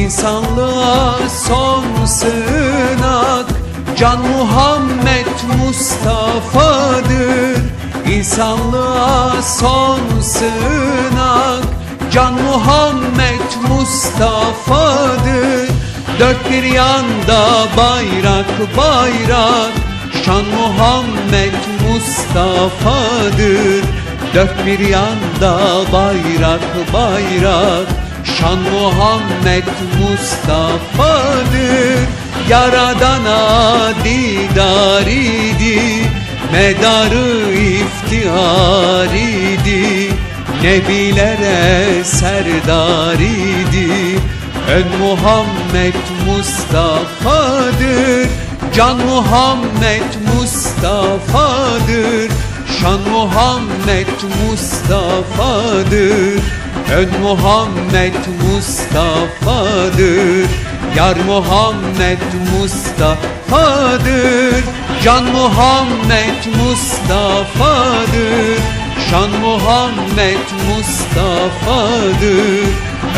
İnsanlığa son sığınak. Can Muhammed Mustafa'dır. İnsanlığa son sığınak. Can Muhammed Mustafa'dır. Dört bir yanda bayrak bayrak. Şan Muhammed Mustafa'dır. Dört bir yanda bayrak bayrak Şan Muhammed Mustafa'dır Yaradana didar idi Medarı iftihar idi Nebilere serdar idi Ön Muhammed Mustafa'dır Can Muhammed Mustafa'dır Şan Muhammed Mustafa'dır Ön Muhammed Mustafa'dır. Yar Muhammed Mustafa'dır. Can Muhammed Mustafa'dır. Şan Muhammed Mustafa'dır.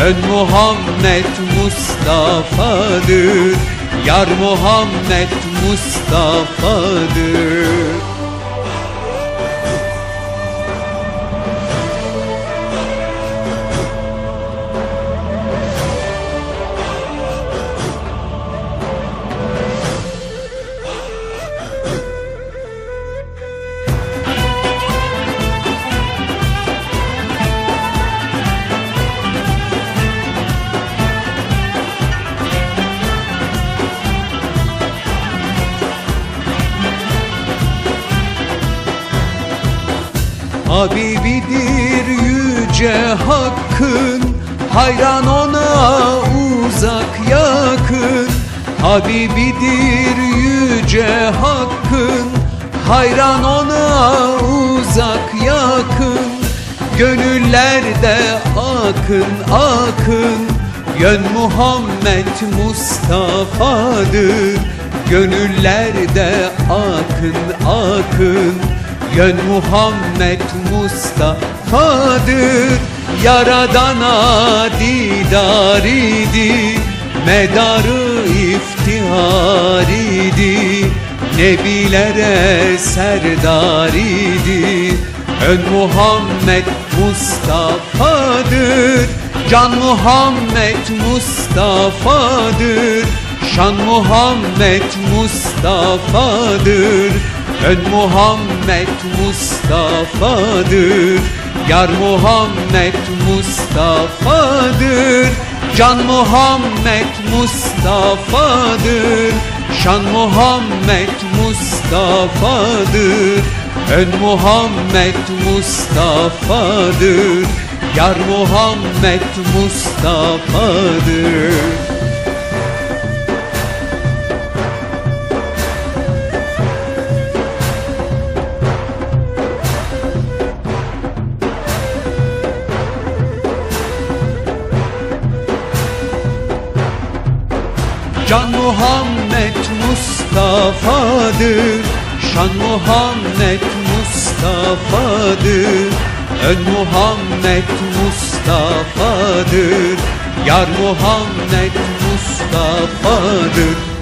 Ön Muhammed Mustafa'dır. Yar Muhammed Mustafa'dır Habibidir yüce hakkın Hayran ona uzak yakın. Habibidir yüce hakkın Hayran ona uzak yakın. Gönüllerde akın akın. Yön Muhammed Mustafa'dır. Gönüllerde akın akın Yön Muhammed Mustafa'dır. Yaradana didar idi Medarı iftihar idi Nebilere serdar idi Ön Muhammed Mustafa'dır. Can Muhammed Mustafa'dır. Şan Muhammed Mustafa'dır Ön Muhammed Mustafa'dır. Yar Muhammed Mustafa'dır. Can Muhammed Mustafa'dır. Şan Muhammed Mustafa'dır. Ön Muhammed Mustafa'dır. Yar Muhammed Mustafa'dır Can Muhammed Mustafa'dır. Şan Muhammed Mustafa'dır. Ön Muhammed Mustafa'dır. Yar Muhammed Mustafa'dır